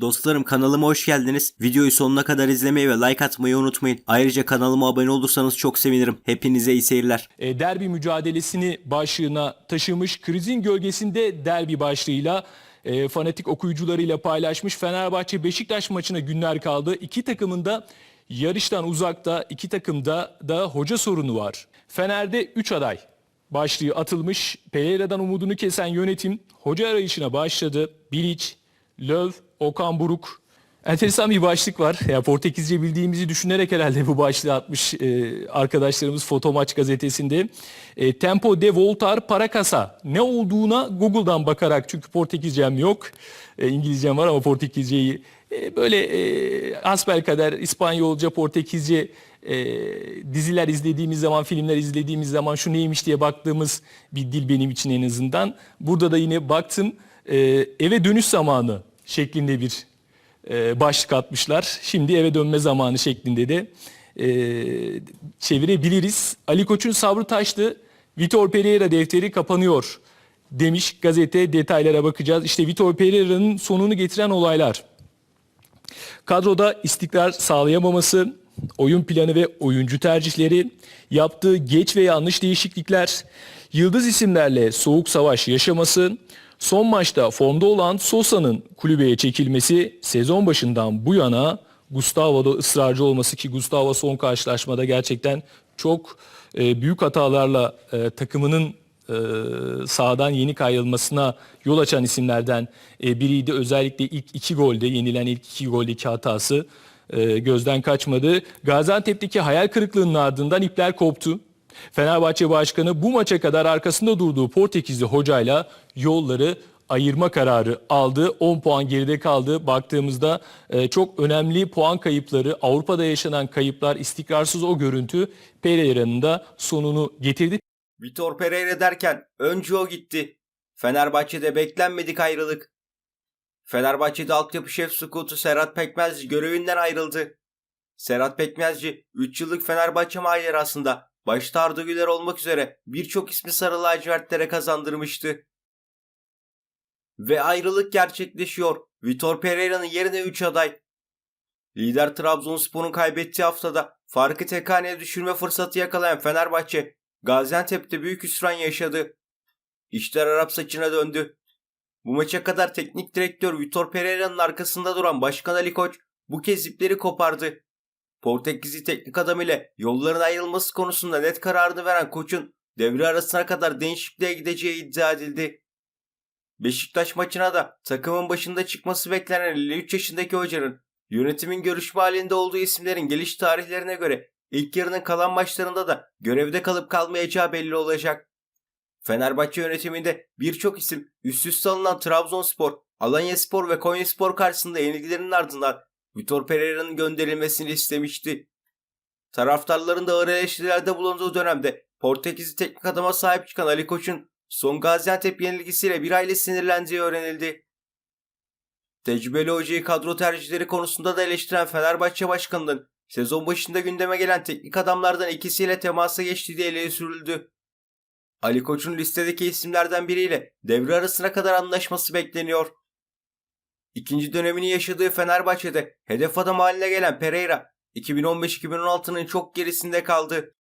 Dostlarım kanalıma hoş geldiniz. Videoyu sonuna kadar izlemeyi ve like atmayı unutmayın. Ayrıca kanalıma abone olursanız çok sevinirim. Hepinize iyi seyirler. E, derbi mücadelesini başlığına taşımış. Krizin gölgesinde derbi başlığıyla e, fanatik okuyucularıyla paylaşmış. Fenerbahçe Beşiktaş maçına günler kaldı. İki takımın da yarıştan uzakta, iki takımda da hoca sorunu var. Fener'de 3 aday başlığı atılmış. Pereira'dan umudunu kesen yönetim hoca arayışına başladı. Bilic, Löw, Okan Buruk. Enteresan bir başlık var. Ya Portekizce bildiğimizi düşünerek herhalde bu başlığı atmış e, arkadaşlarımız Fotomaç gazetesinde. E, Tempo de Voltar para kasa. Ne olduğuna Google'dan bakarak çünkü Portekizcem yok. E, İngilizcem var ama Portekizceyi e, böyle e, hasbelkader İspanyolca, Portekizce e, diziler izlediğimiz zaman, filmler izlediğimiz zaman şu neymiş diye baktığımız bir dil benim için en azından. Burada da yine baktım e, eve dönüş zamanı şeklinde bir e, başlık atmışlar. Şimdi eve dönme zamanı şeklinde de e, çevirebiliriz. Ali Koç'un sabrı taştı. Vitor Pereira defteri kapanıyor demiş gazete. Detaylara bakacağız. İşte Vitor Pereira'nın sonunu getiren olaylar. Kadroda istikrar sağlayamaması, oyun planı ve oyuncu tercihleri, yaptığı geç ve yanlış değişiklikler, yıldız isimlerle soğuk savaş yaşaması, son maçta formda olan Sosa'nın kulübeye çekilmesi, sezon başından bu yana Gustavo'da ısrarcı olması ki Gustavo son karşılaşmada gerçekten çok e, büyük hatalarla e, takımının e, sahadan yenik ayrılmasına yol açan isimlerden e, biriydi. Özellikle ilk iki golde yenilen ilk iki goldeki hatası e, gözden kaçmadı. Gaziantep'teki hayal kırıklığının ardından ipler koptu. Fenerbahçe Başkanı bu maça kadar arkasında durduğu Portekizli hocayla yolları ayırma kararı aldı. 10 puan geride kaldı. Baktığımızda e, çok önemli puan kayıpları, Avrupa'da yaşanan kayıplar, istikrarsız o görüntü Pereira'nın da sonunu getirdi. Vitor Pereira derken önce o gitti. Fenerbahçe'de beklenmedik ayrılık. Fenerbahçe'de altyapı şef Sukutu Serhat Pekmezci görevinden ayrıldı. Serhat Pekmezci 3 yıllık Fenerbahçe macerasında başta Arda Güler olmak üzere birçok ismi sarı lacivertlere kazandırmıştı. Ve ayrılık gerçekleşiyor. Vitor Pereira'nın yerine 3 aday. Lider Trabzonspor'un kaybettiği haftada farkı tek haneye düşürme fırsatı yakalayan Fenerbahçe Gaziantep'te büyük hüsran yaşadı. İşler Arap saçına döndü. Bu maça kadar teknik direktör Vitor Pereira'nın arkasında duran Başkan Ali Koç bu kez ipleri kopardı. Portekizli teknik adam ile yolların ayrılması konusunda net kararını veren Koç'un devre arasına kadar değişikliğe gideceği iddia edildi. Beşiktaş maçına da takımın başında çıkması beklenen 53 yaşındaki hocanın yönetimin görüşme halinde olduğu isimlerin geliş tarihlerine göre ilk yarının kalan maçlarında da görevde kalıp kalmayacağı belli olacak. Fenerbahçe yönetiminde birçok isim üst üste alınan Trabzonspor, Alanyaspor ve Konyaspor karşısında yenilgilerinin ardından Vitor Pereira'nın gönderilmesini istemişti. Taraftarların da ağır eleştirilerde bulunduğu dönemde Portekizli teknik adama sahip çıkan Ali Koç'un son Gaziantep yenilgisiyle bir aile sinirlendiği öğrenildi. Tecrübeli hocayı kadro tercihleri konusunda da eleştiren Fenerbahçe Başkanı'nın sezon başında gündeme gelen teknik adamlardan ikisiyle temasa geçtiği de ele sürüldü. Ali Koç'un listedeki isimlerden biriyle devre arasına kadar anlaşması bekleniyor. İkinci dönemini yaşadığı Fenerbahçe'de hedef adam haline gelen Pereira 2015-2016'nın çok gerisinde kaldı.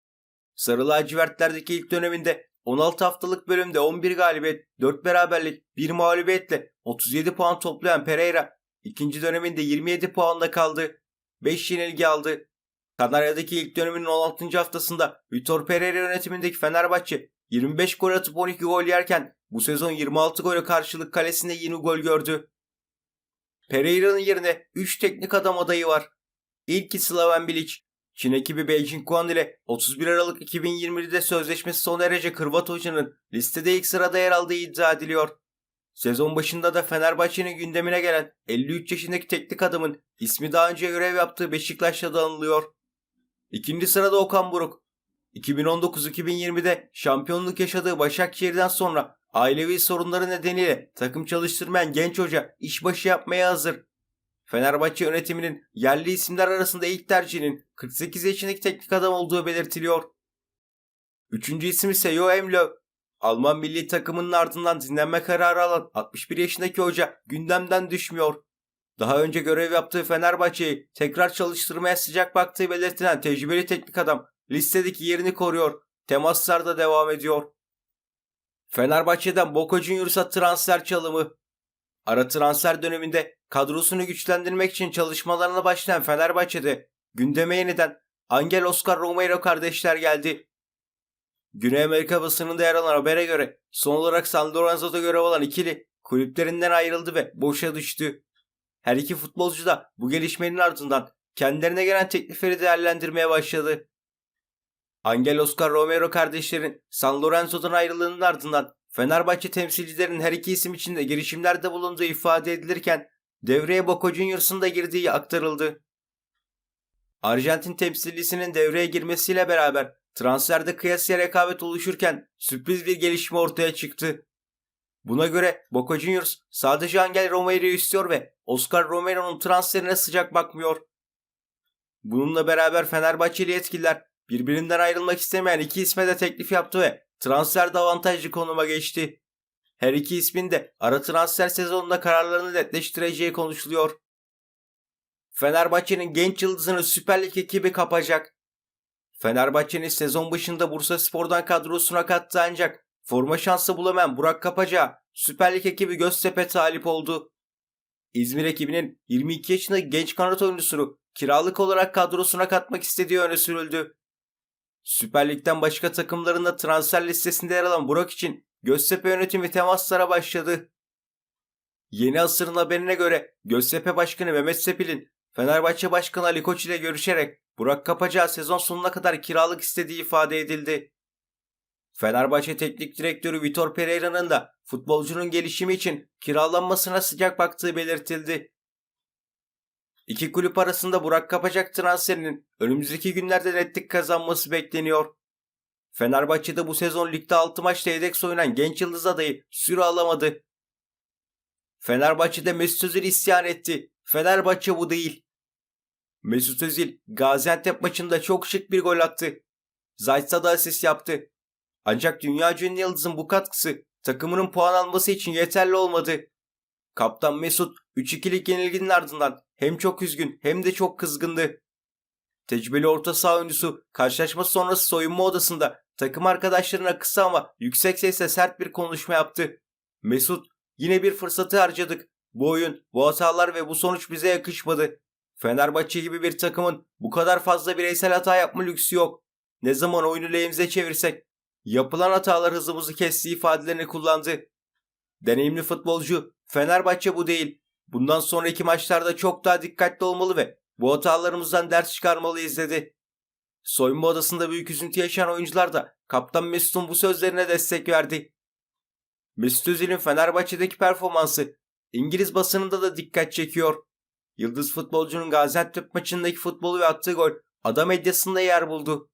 Sarı lacivertlerdeki ilk döneminde 16 haftalık bölümde 11 galibiyet, 4 beraberlik, 1 mağlubiyetle 37 puan toplayan Pereira ikinci döneminde 27 puanla kaldı. 5 yenilgi aldı. Kanarya'daki ilk döneminin 16. haftasında Vitor Pereira yönetimindeki Fenerbahçe 25 gol atıp 12 gol yerken bu sezon 26 gole karşılık kalesinde yeni gol gördü. Pereira'nın yerine 3 teknik adam adayı var. İlki Slaven Bilic. Çin ekibi Beijing Guan ile 31 Aralık 2020'de sözleşmesi sona erecek Hırvat hocanın listede ilk sırada yer aldığı iddia ediliyor. Sezon başında da Fenerbahçe'nin gündemine gelen 53 yaşındaki teknik adamın ismi daha önce görev yaptığı Beşiktaş'ta da anılıyor. İkinci sırada Okan Buruk. 2019-2020'de şampiyonluk yaşadığı Başakşehir'den sonra ailevi sorunları nedeniyle takım çalıştırmayan genç hoca işbaşı yapmaya hazır. Fenerbahçe yönetiminin yerli isimler arasında ilk tercihinin 48 yaşındaki teknik adam olduğu belirtiliyor. Üçüncü isim ise Joachim Löw. Alman milli takımının ardından dinlenme kararı alan 61 yaşındaki hoca gündemden düşmüyor. Daha önce görev yaptığı Fenerbahçe'yi tekrar çalıştırmaya sıcak baktığı belirtilen tecrübeli teknik adam listedeki yerini koruyor. Temaslar da devam ediyor. Fenerbahçe'den Boca Juniors'a transfer çalımı. Ara transfer döneminde kadrosunu güçlendirmek için çalışmalarına başlayan Fenerbahçe'de gündeme yeniden Angel Oscar Romero kardeşler geldi. Güney Amerika basınında yer alan habere göre son olarak San Lorenzo'da görev alan ikili kulüplerinden ayrıldı ve boşa düştü. Her iki futbolcu da bu gelişmenin ardından kendilerine gelen teklifleri değerlendirmeye başladı. Angel Oscar Romero kardeşlerin San Lorenzo'dan ayrılığının ardından Fenerbahçe temsilcilerin her iki isim için de girişimlerde bulunduğu ifade edilirken devreye Boca Juniors'ın da girdiği aktarıldı. Arjantin temsilcisinin devreye girmesiyle beraber transferde kıyasıya rekabet oluşurken sürpriz bir gelişme ortaya çıktı. Buna göre Boca Juniors sadece Angel Romero'yu istiyor ve Oscar Romero'nun transferine sıcak bakmıyor. Bununla beraber Fenerbahçeli yetkililer birbirinden ayrılmak istemeyen iki isme de teklif yaptı ve transferde avantajlı konuma geçti. Her iki ismin de ara transfer sezonunda kararlarını netleştireceği konuşuluyor. Fenerbahçe'nin genç yıldızını Süper Lig ekibi kapacak. Fenerbahçe'nin sezon başında Bursa Spor'dan kadrosuna kattı ancak forma şansı bulamayan Burak Kapaca Süper Lig ekibi Göztepe talip oldu. İzmir ekibinin 22 yaşındaki genç kanat oyuncusunu kiralık olarak kadrosuna katmak istediği öne sürüldü. Süper Lig'den başka takımlarında transfer listesinde yer alan Burak için Göztepe yönetimi temaslara başladı. Yeni asırın haberine göre Göztepe Başkanı Mehmet Sepil'in Fenerbahçe Başkanı Ali Koç ile görüşerek Burak Kapacağı sezon sonuna kadar kiralık istediği ifade edildi. Fenerbahçe Teknik Direktörü Vitor Pereira'nın da futbolcunun gelişimi için kiralanmasına sıcak baktığı belirtildi. İki kulüp arasında Burak Kapacak transferinin önümüzdeki günlerde netlik kazanması bekleniyor. Fenerbahçe'de bu sezon ligde 6 maçta yedek oynayan genç yıldız adayı süre alamadı. Fenerbahçe'de Mesut Özil isyan etti. Fenerbahçe bu değil. Mesut Özil Gaziantep maçında çok şık bir gol attı. Zayt'sa da asist yaptı. Ancak dünya ünlü yıldızın bu katkısı takımının puan alması için yeterli olmadı. Kaptan Mesut 3-2'lik yenilginin ardından hem çok üzgün hem de çok kızgındı. Tecrübeli orta saha oyuncusu karşılaşma sonrası soyunma odasında takım arkadaşlarına kısa ama yüksek sesle sert bir konuşma yaptı. Mesut yine bir fırsatı harcadık. Bu oyun, bu hatalar ve bu sonuç bize yakışmadı. Fenerbahçe gibi bir takımın bu kadar fazla bireysel hata yapma lüksü yok. Ne zaman oyunu lehimize çevirsek yapılan hatalar hızımızı kesti ifadelerini kullandı. Deneyimli futbolcu Fenerbahçe bu değil. Bundan sonraki maçlarda çok daha dikkatli olmalı ve bu hatalarımızdan ders çıkarmalıyız dedi. Soyunma odasında büyük üzüntü yaşayan oyuncular da kaptan Mesut'un bu sözlerine destek verdi. Mesut Özil'in Fenerbahçe'deki performansı İngiliz basınında da dikkat çekiyor. Yıldız futbolcunun Gaziantep maçındaki futbolu ve attığı gol ada medyasında yer buldu.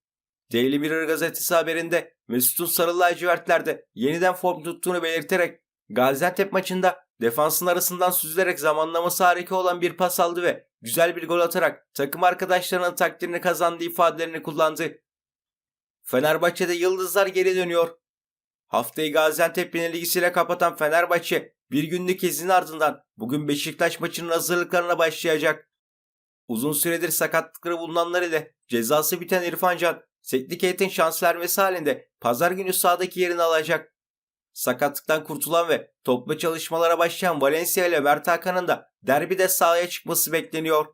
Daily Mirror gazetesi haberinde Mesut'un sarı lacivertlerde yeniden form tuttuğunu belirterek Gaziantep maçında defansın arasından süzülerek zamanlaması harika olan bir pas aldı ve güzel bir gol atarak takım arkadaşlarının takdirini kazandığı ifadelerini kullandı. Fenerbahçe'de yıldızlar geri dönüyor. Haftayı Gaziantep yenilgisiyle kapatan Fenerbahçe bir günlük izin ardından bugün Beşiktaş maçının hazırlıklarına başlayacak. Uzun süredir sakatlıkları bulunanlar ile cezası biten İrfan Can, teknik heyetin şans vermesi halinde pazar günü sahadaki yerini alacak. Sakatlıktan kurtulan ve toplu çalışmalara başlayan Valencia ile Mert Hakan'ın da derbide sahaya çıkması bekleniyor.